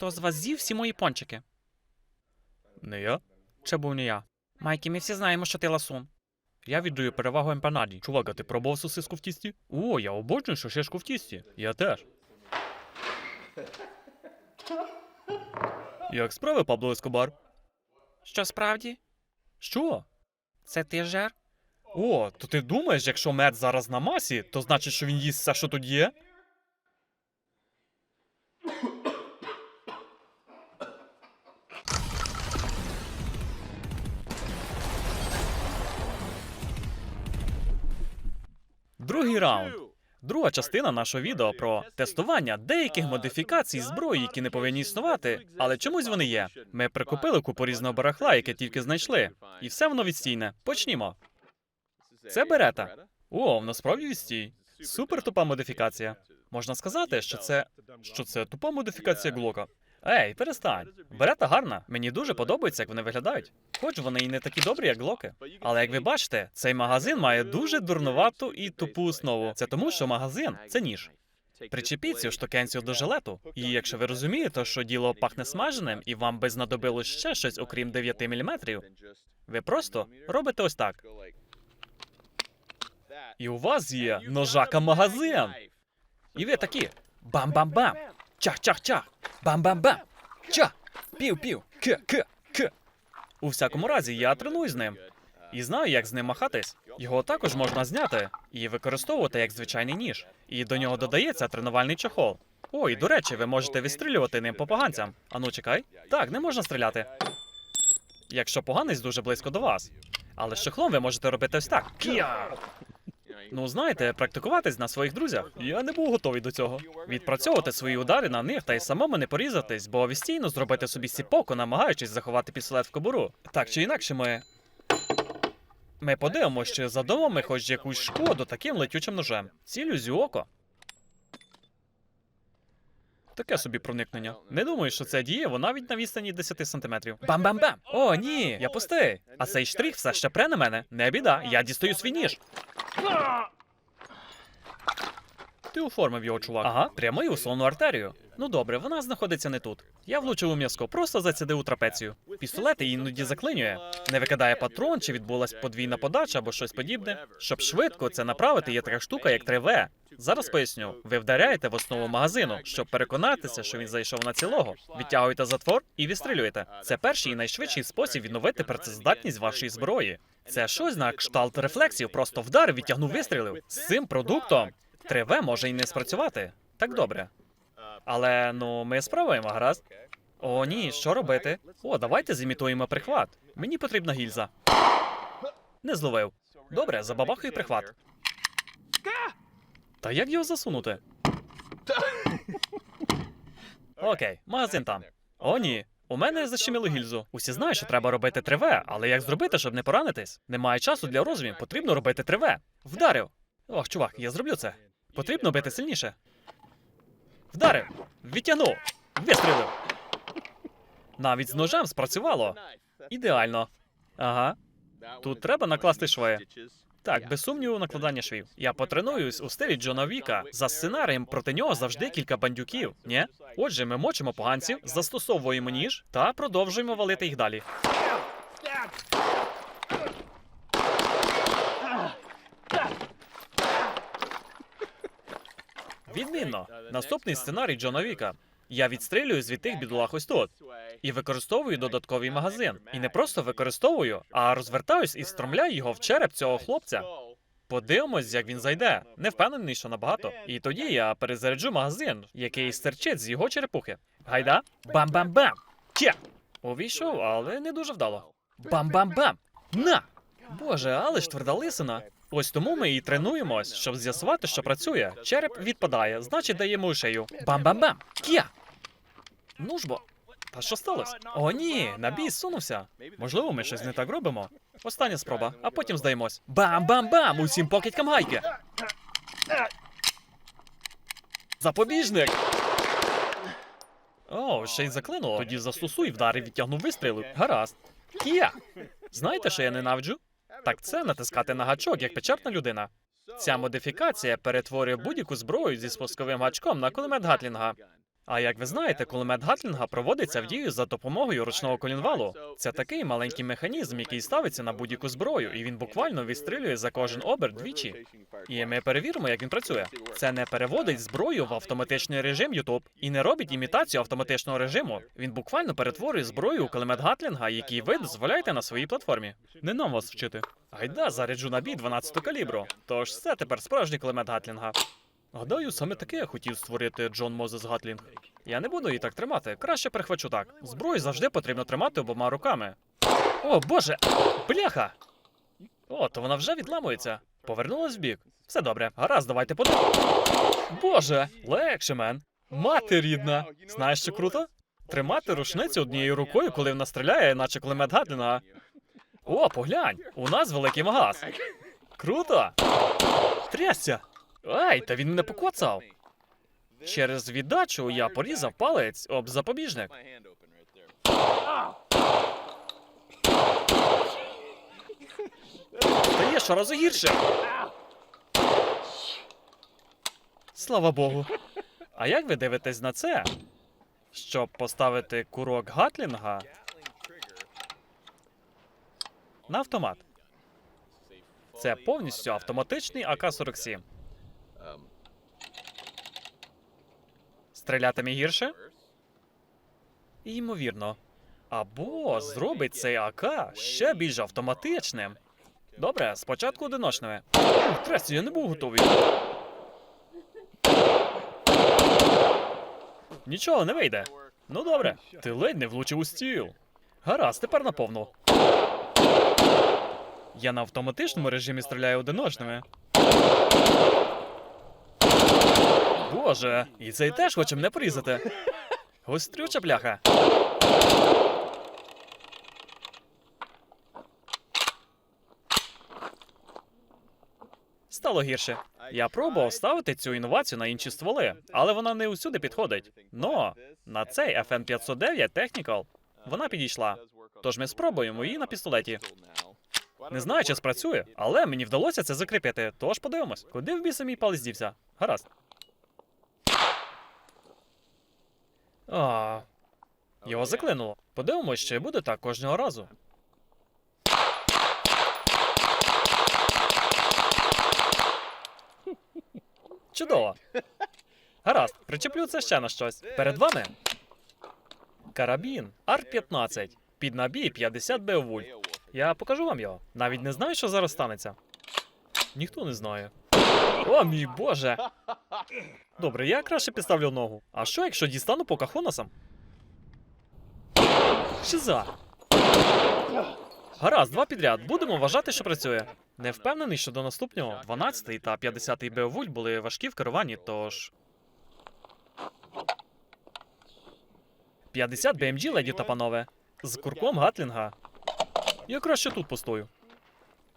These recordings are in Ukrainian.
хто з вас з'їв всі мої пончики? Не я. Чи був не я? Майкі, ми всі знаємо, що ти ласун. Я віддаю перевагу емпанаді. Чувак, а ти пробував сосиску в тісті? О, я обожнюю шишку в тісті. Я теж. Як справи, Пабло Ескобар? Що справді? Що? Це ти жер? О, то ти думаєш, якщо мед зараз на масі, то значить, що він їсть все, що тут є? Другий раунд. Друга частина нашого відео про тестування деяких модифікацій зброї, які не повинні існувати, але чомусь вони є. Ми прикупили купу різного барахла, яке тільки знайшли, і все воно відстійне. Почнімо. Це берета. О, насправді відстій. Супер тупа модифікація. Можна сказати, що це що це тупа модифікація Глока. Ей, перестань. Берета гарна. Мені дуже подобається, як вони виглядають. Хоч вони і не такі добрі, як глоки. Але як ви бачите, цей магазин має дуже дурнувату і тупу основу. Це тому, що магазин це ніж. Причепіть цю штукенцію до жилету. І якщо ви розумієте, що діло пахне смаженим, і вам би знадобилось ще щось, окрім 9 мм, ви просто робите ось так. І у вас є ножака магазин. І ви такі бам-бам-бам, чах-чах-чах, бам-бам-бам, чах, пів-пів, к-к, к. У всякому разі, я тренуюсь з ним. І знаю, як з ним махатись. Його також можна зняти і використовувати як звичайний ніж. І до нього додається тренувальний чохол. О, і до речі, ви можете відстрілювати ним по поганцям. Ану, чекай. Так, не можна стріляти. Якщо поганець дуже близько до вас. Але з чохлом ви можете робити ось так. Ну, знаєте, практикуватись на своїх друзях. Я не був готовий до цього. Відпрацьовувати свої удари на них та й самому не порізатись, бо відстійно зробити собі сіпоку, намагаючись заховати пістолет в кобуру. Так чи інакше, ми. Ми подивимося, задумав ми хоч якусь шкоду таким летючим ножем. Цілюсь у око. Таке собі проникнення. Не думаю, що це дієво навіть на відстані 10 сантиметрів. Бам-бам-бам! О, ні, я пустий. А цей штрих все ще пре на мене. Не біда, я дістаю свій ніж. Ти оформив його, чувак. Ага, прямо і у сонну артерію. Ну добре, вона знаходиться не тут. Я влучив у м'язко, просто зацідив у трапецію. Пістолет іноді заклинює. Не викидає патрон, чи відбулась подвійна подача або щось подібне. Щоб швидко це направити, є така штука, як 3В. Зараз поясню. Ви вдаряєте в основу магазину, щоб переконатися, що він зайшов на цілого. Відтягуєте затвор і відстрілюєте. Це перший і найшвидший спосіб відновити працездатність вашої зброї. Це щось на кшталт рефлексів, просто вдарив, відтягнув, вистрілив. З цим продуктом 3В може і не спрацювати. Так добре. Але ну ми спробуємо, гаразд. О, ні, що робити? О, давайте зімітуємо прихват. Мені потрібна гільза. Не зловив. Добре, забабахую прихват. Та як його засунути? Окей, магазин там. О, ні. У мене защемило гільзу. Усі знають, що треба робити 3В, але як зробити, щоб не поранитись? Немає часу для розумів, потрібно робити 3В. Вдарив. Ох, чувак, я зроблю це. Потрібно бити сильніше. Вдарив. Відтягнув. Вистрілив. Навіть з ножем спрацювало. Ідеально. Ага. Тут треба накласти шви. Так, без сумніву, накладання швів. Я потренуюсь у стилі Джона Віка. За сценарієм проти нього завжди кілька бандюків. Ні? Отже, ми мочимо поганців, застосовуємо ніж та продовжуємо валити їх далі. Відмінно. Наступний сценарій Джона Віка. Я відстрілюю з від бідолах ось тут. І використовую додатковий магазин. І не просто використовую, а розвертаюсь і встромляю його в череп цього хлопця. Подивимось, як він зайде. Не впевнений, що набагато. І тоді я перезаряджу магазин, який стерчить з його черепухи. Гайда. Бам-бам-бам! Тя! Увійшов, але не дуже вдало. Бам-бам-бам! На! Боже, але ж тверда лисина. Ось тому ми і тренуємось, щоб з'ясувати, що працює. Череп відпадає, значить даємо шею. Бам-бам-бам! Кія! Ну ж бо. Та що сталося? О, ні, набій сунувся. Можливо, ми щось не так робимо. Остання спроба, а потім здаємось. Бам-бам-бам! Усім покидькам гайки! Запобіжник! О, ще й заклинуло. Тоді застосуй вдари, відтягнув вистрілу. Гаразд. Кія! Знаєте, що я ненавиджу? Так це натискати на гачок, як печерна людина. Ця модифікація перетворює будь-яку зброю зі спусковим гачком на кулемет Гатлінга. А як ви знаєте, кулемет Гатлінга проводиться в дію за допомогою ручного колінвалу. Це такий маленький механізм, який ставиться на будь-яку зброю, і він буквально відстрілює за кожен оберт двічі. І ми перевіримо, як він працює. Це не переводить зброю в автоматичний режим YouTube і не робить імітацію автоматичного режиму. Він буквально перетворює зброю у кулемет Гатлінга, який ви дозволяєте на своїй платформі. Не нам вас вчити. Гайда, заряджу на бій 12 калібру. Тож це тепер справжній кулемет Гатлінга. Гадаю, саме таке хотів створити Джон Мозес Гатлінг. Я не буду її так тримати. Краще перехвачу так. Зброю завжди потрібно тримати обома руками. О, боже! Бляха! О, то вона вже відламується. Повернулась в бік. Все добре. Гаразд, давайте подивимось. Боже! Легше, мен. Мати рідна. Знаєш, що круто? Тримати рушницю однією рукою, коли вона стріляє, наче кулемет Гатлінга. О, поглянь! У нас великий магаз. Круто! Трясся! Ай, та він мене покоцав. Через віддачу я порізав палець об запобіжник. Стає щоразу гірше. Слава Богу. А як ви дивитесь на це? Щоб поставити курок Гатлінга на автомат. Це повністю автоматичний АК-47. Стрілятиме гірше? Ймовірно. Або зробить цей АК ще більш автоматичним. Добре, спочатку одиночними. Тресі, я не був готовий. Нічого не вийде. Ну добре, ти ледь не влучив у стіл. Гаразд, тепер наповну. Я на автоматичному режимі стріляю одиночними. Боже, і цей теж хоче мене порізати. Гострюча бляха. Стало гірше. Я пробував ставити цю інновацію на інші стволи, але вона не усюди підходить. Но на цей FN 509 Technical вона підійшла. Тож ми спробуємо її на пістолеті. Не знаю, чи спрацює, але мені вдалося це закріпити. Тож подивимось, куди в біса мій палець дівся. Гаразд. А, його заклинуло. Подивимось, чи буде так кожного разу. Чудово. Гаразд, причеплю це ще на щось. Перед вами карабін Ар-15 під набій 50 Беовульт. Я покажу вам його. Навіть не знаю, що зараз станеться. Ніхто не знає. О, мій боже! Добре, я краще підставлю ногу. А що, якщо дістану по кахонасам? Шиза. Гаразд, два підряд. Будемо вважати, що працює. Не впевнений, що до наступного 12 та 50 Беовульт були важкі в керуванні, тож. 50 BMG, леді та панове. З курком Гатлінга. Я краще тут постою.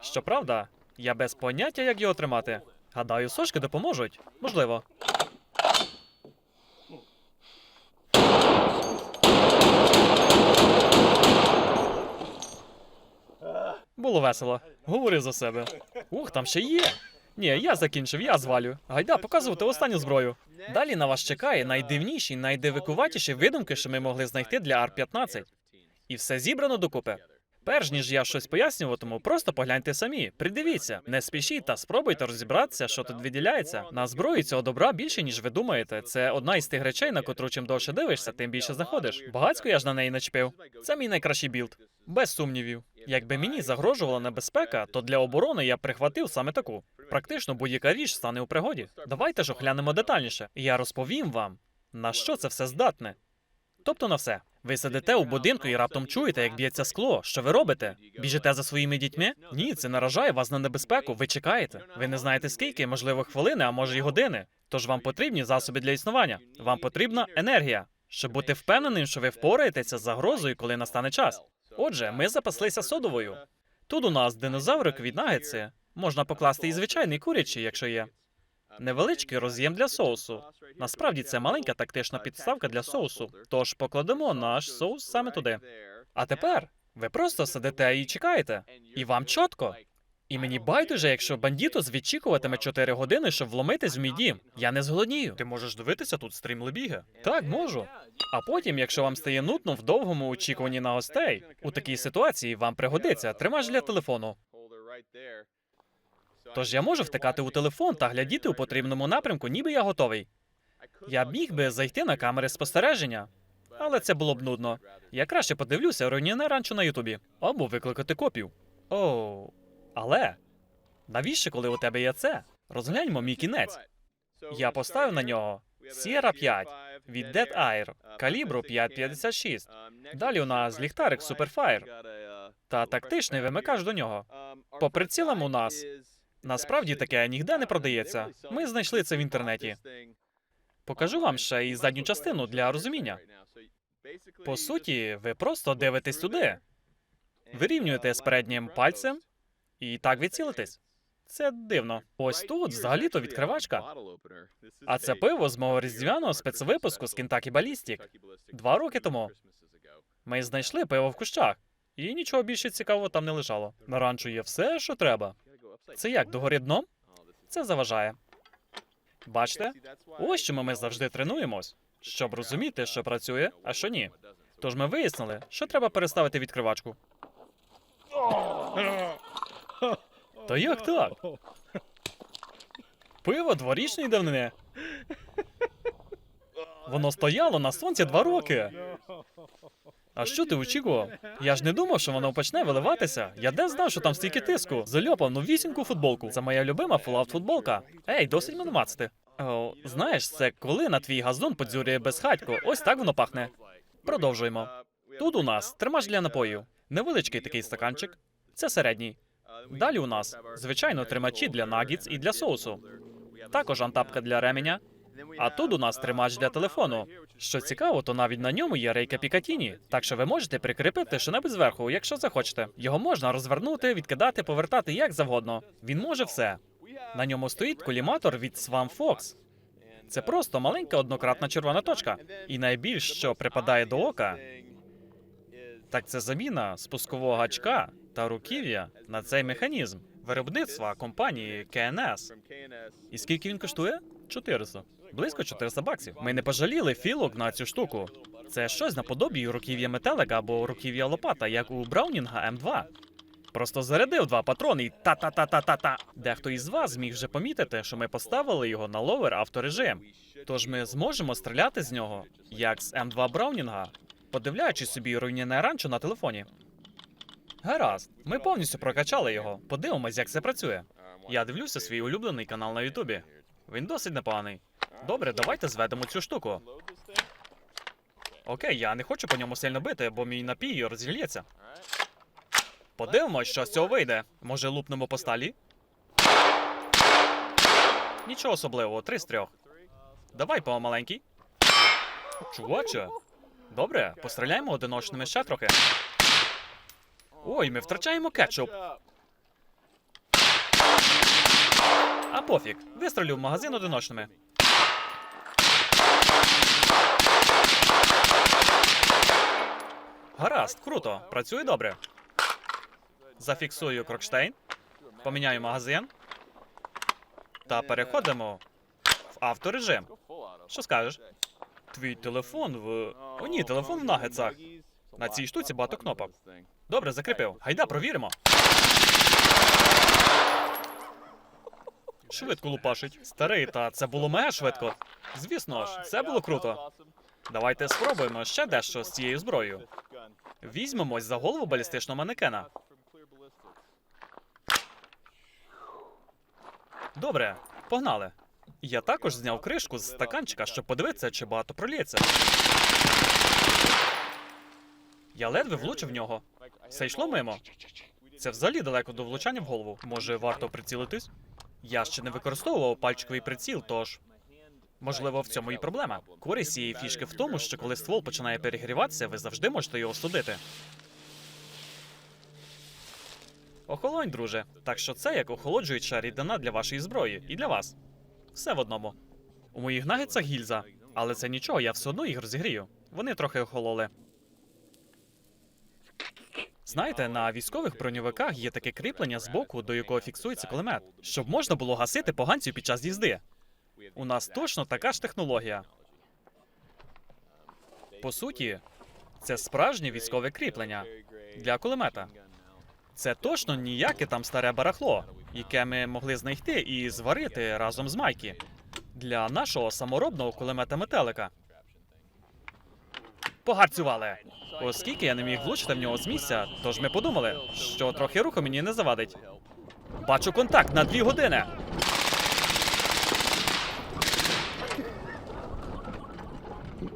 Щоправда, я без поняття, як його тримати. Гадаю, сошки допоможуть. Можливо. Було весело. Говори за себе. Ух, там ще є. Ні, я закінчив, я звалю. Гайда, показувати останню зброю. Далі на вас чекає найдивніші, найдивикуватіші видумки, що ми могли знайти для Ар-15. І все зібрано докупи. Перш ніж я щось пояснюватиму, просто погляньте самі, придивіться, не спішіть та спробуйте розібратися, що тут виділяється. На зброї цього добра більше, ніж ви думаєте. Це одна із тих речей, на котру чим довше дивишся, тим більше заходиш. Багацько я ж на неї начепив. Це мій найкращий білд, без сумнівів. Якби мені загрожувала небезпека, то для оборони я прихватив саме таку. Практично будь-яка річ стане у пригоді. Давайте ж оглянемо детальніше. Я розповім вам, на що це все здатне. Тобто на все. Ви сидите у будинку і раптом чуєте, як б'ється скло. Що ви робите? Біжите за своїми дітьми? Ні, це наражає вас на небезпеку. Ви чекаєте. Ви не знаєте скільки, можливо, хвилини, а може й години. Тож вам потрібні засоби для існування. Вам потрібна енергія, щоб бути впевненим, що ви впораєтеся з загрозою, коли настане час. Отже, ми запаслися содовою. Тут у нас динозаврикові нагетси. Можна покласти і звичайний курячий, якщо є. Невеличкий роз'єм для соусу. Насправді це маленька тактична підставка для соусу. Тож покладемо наш соус саме туди. А тепер ви просто сидите і чекаєте. І вам чітко. І мені байдуже, якщо бандітус відчікуватиме 4 години, щоб вломитись в мій дім. Я не зголоднію. Ти можеш дивитися тут стрім Лебіги? Так, можу. А потім, якщо вам стає нудно в довгому очікуванні на гостей, у такій ситуації вам пригодиться тримач для телефону. Тож я можу втикати у телефон та глядіти у потрібному напрямку, ніби я готовий. Я міг би зайти на камери спостереження, але це було б нудно. Я краще подивлюся руйнівне ранчо на Ютубі або викликати копів. Оу, але навіщо, коли у тебе є це? Розгляньмо мій кінець. Я поставив на нього Sierra 5 від Dead Air, калібру 5,56. Далі у нас ліхтарик Superfire та тактичний вимикач до нього. По прицілам у нас насправді таке ніде не продається. Ми знайшли це в інтернеті. Покажу вам ще і задню частину для розуміння. По суті, ви просто дивитесь туди, вирівнюєте з переднім пальцем і так відцілитесь. Це дивно. Ось тут взагалі-то відкривачка. А це пиво з мого різдвяного спецвипуску з Kentucky Ballistic. Два роки тому. Ми знайшли пиво в кущах, і нічого більше цікавого там не лежало. На ранчо є все, що треба. Це як догори дном? Це заважає. Бачите? Ось чому ми завжди тренуємось, щоб розуміти, що працює, а що ні. Тож ми вияснили, що треба переставити відкривачку. Та як так? Пиво дворічної давнини. Воно стояло на сонці два роки. А що ти очікував? Я ж не думав, що воно почне виливатися. Я де знав, що там стільки тиску. Зальопав новісіньку футболку. Це моя любима Fallout футболка. Ей, досить мене мацати. О, знаєш, це коли на твій газон подзюрює безхатько. Ось так воно пахне. Продовжуємо. Тут у нас тримач для напоїв. Невеличкий такий стаканчик. Це середній. Далі у нас, звичайно, тримачі для нагітс і для соусу. Також антапка для ременя. А тут у нас тримач для телефону. Що цікаво, то навіть на ньому є рейка Пікатіні, так що ви можете прикріпити що-небудь зверху, якщо захочете. Його можна розвернути, відкидати, повертати як завгодно. Він може все. На ньому стоїть коліматор від Swam Fox. Це просто маленька однократна червона точка. І найбільш, що припадає до ока, так це заміна спускового гачка та руків'я на цей механізм виробництва компанії КНС. І скільки він коштує? 400. Близько 400 баксів. Ми не пожаліли філок на цю штуку. Це щось наподобі руків'я метелика або руків'я лопата, як у Браунінга М2. Просто зарядив два патрони і та-та-та-та-та-та. Дехто із вас зміг вже помітити, що ми поставили його на ловер авторежим. Тож ми зможемо стріляти з нього, як з М2 Браунінга, подивляючись собі руйнівне ранчо на телефоні. Гаразд, ми повністю прокачали його. Подивимось, як це працює. Я дивлюся свій улюблений канал на Ютубі. Він досить непоганий. Добре, давайте зведемо цю штуку. Окей, я не хочу по ньому сильно бити, бо мій напій розільється. Подивимось, що з цього вийде. Може, лупнемо по сталі? Нічого особливого, три з трьох. Давай по маленький. Чуваче. Добре, постріляємо одиночними ще трохи. Ой, ми втрачаємо кетчуп. А пофіг, вистрілю в магазин одиночними. Гаразд, круто, працює добре. Зафіксую крокштейн, поміняю магазин та переходимо в авторежим. Що скажеш? Твій телефон в. О, ні, телефон в нагетсах. На цій штуці багато кнопок. Добре, закріпив. Гайда, провіримо. Швидко лупашить. Старий, та це було мега швидко. Звісно ж, це було круто. Давайте спробуємо ще дещо з цією зброєю. Візьмемось за голову балістичного манекена. Добре, погнали. Я також зняв кришку з стаканчика, щоб подивитися, чи багато пролється. Я ледве влучив в нього. Все йшло мимо. Це взагалі далеко до влучання в голову. Може, варто прицілитись? Я ще не використовував пальчиковий приціл, тож. Можливо, в цьому і проблема. Користь цієї фішки в тому, що коли ствол починає перегріватися, ви завжди можете його студити. Охолонь, друже. Так що це як охолоджуюча рідина для вашої зброї і для вас. Все в одному. У моїх нагетсах гільза, але це нічого, я все одно їх розігрію. Вони трохи охололи. Знаєте, на військових броньовиках є таке кріплення з боку, до якого фіксується кулемет, щоб можна було гасити поганців під час їзди. У нас точно така ж технологія. По суті, це справжнє військове кріплення для кулемета. Це точно ніяке там старе барахло, яке ми могли знайти і зварити разом з майки для нашого саморобного кулемета метелика. Погарцювали. Оскільки я не міг влучити в нього з місця, тож ми подумали, що трохи руху мені не завадить. Бачу контакт на дві години.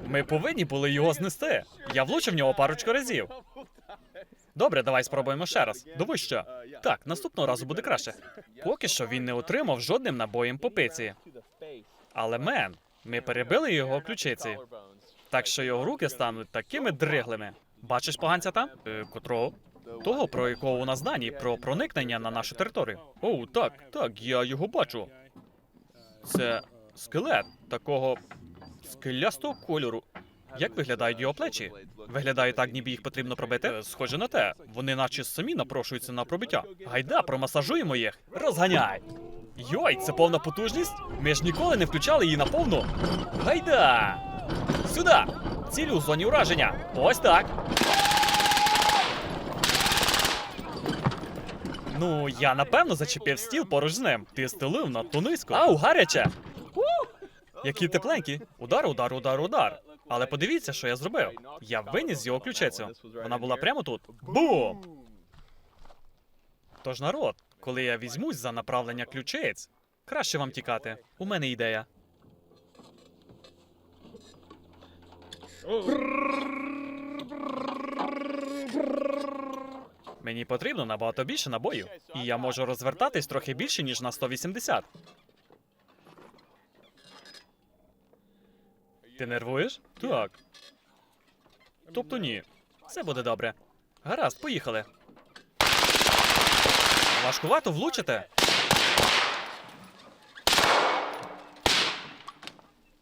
Ми повинні були його знести. Я влучив в нього парочку разів. Добре, давай спробуємо ще раз. Давай ще. Так, наступного разу буде краще. Поки що він не отримав жодним набоєм по пиці. Але мен, ми перебили його ключиці, так що його руки стануть такими дриглими. Бачиш поганця там? Е, котрого? Того, про якого у нас дані, про проникнення на нашу територію. Оу, так, так, я його бачу. Це скелет такого скелястого кольору. Як виглядають його плечі? Виглядає так, ніби їх потрібно пробити. Е, Схоже на те. Вони наче самі напрошуються на пробиття. Гайда, промасажуємо їх. Розганяй! Йой, це повна потужність? Ми ж ніколи не включали її на повну. Гайда! Сюди! Цілю у зоні ураження. Ось так. Ну, я напевно зачепив стіл поруч з ним. Ти стелив надто низько. Ау, гаряче! Які тепленькі. Удар, удар, удар, удар. Але подивіться, що я зробив. Я виніс його ключицю. Вона була прямо тут. Бум! Тож народ, коли я візьмусь за направлення ключиць, краще вам тікати. У мене ідея. Мені потрібно набагато більше набоїв, і я можу розвертатись трохи більше, ніж на 180. Ти нервуєш? Так. Тобто ні. Все буде добре. Гаразд, поїхали. Важкувато влучити.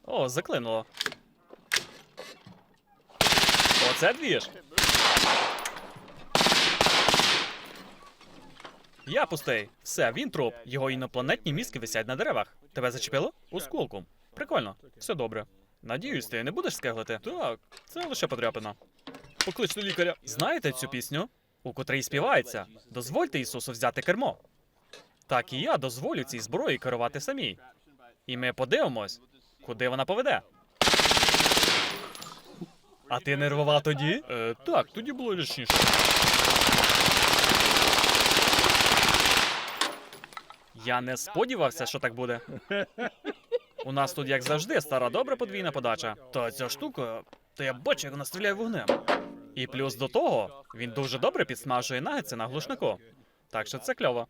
О, заклинуло. Оце двіж. Я пустий. Все, він труп. Його інопланетні мізки висять на деревах. Тебе зачепило? Осколком. Прикольно. Все добре. Надіюсь, ти не будеш скеглити? Так, це лише подряпина. Покличте лікаря. Знаєте цю пісню? У котрій співається Дозвольте Ісусу взяти кермо. Так і я дозволю цій зброї керувати самій. І ми подивимось, куди вона поведе. А ти нервував тоді? Е, так, тоді було річніше. Я не сподівався, що так буде. У нас тут, як завжди, стара добра подвійна подача. Та ця штука, то я бачу, як вона стріляє вогнем. І плюс до того, він дуже добре підсмажує нагетси на глушнику. Так що це кльово.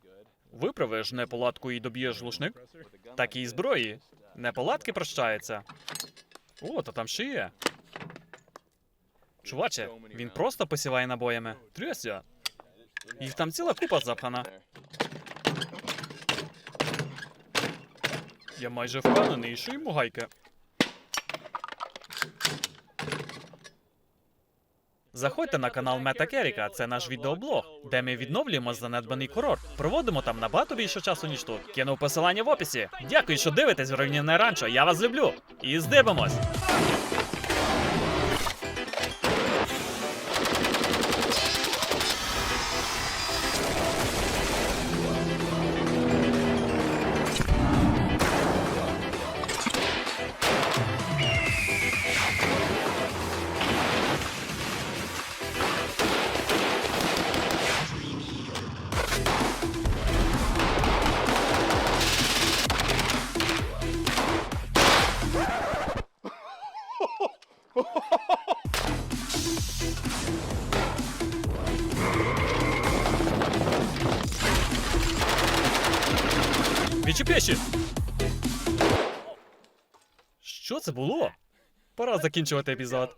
Виправиш неполадку і доб'єш глушник. Такій зброї. Неполадки прощаються. О, то там ще є. Чуваче, він просто посіває набоями. Тряся. Їх там ціла купа запхана. Я майже впевнений, що йому гайки. Заходьте на канал Мета Керіка, це наш відеоблог, де ми відновлюємо занедбаний курорт. Проводимо там набагато більше часу, ніж тут. Кинув посилання в описі. Дякую, що дивитесь руйнівне ранчо. Я вас люблю. І здивимось. Відчепеші! Що це було? Пора закінчувати епізод.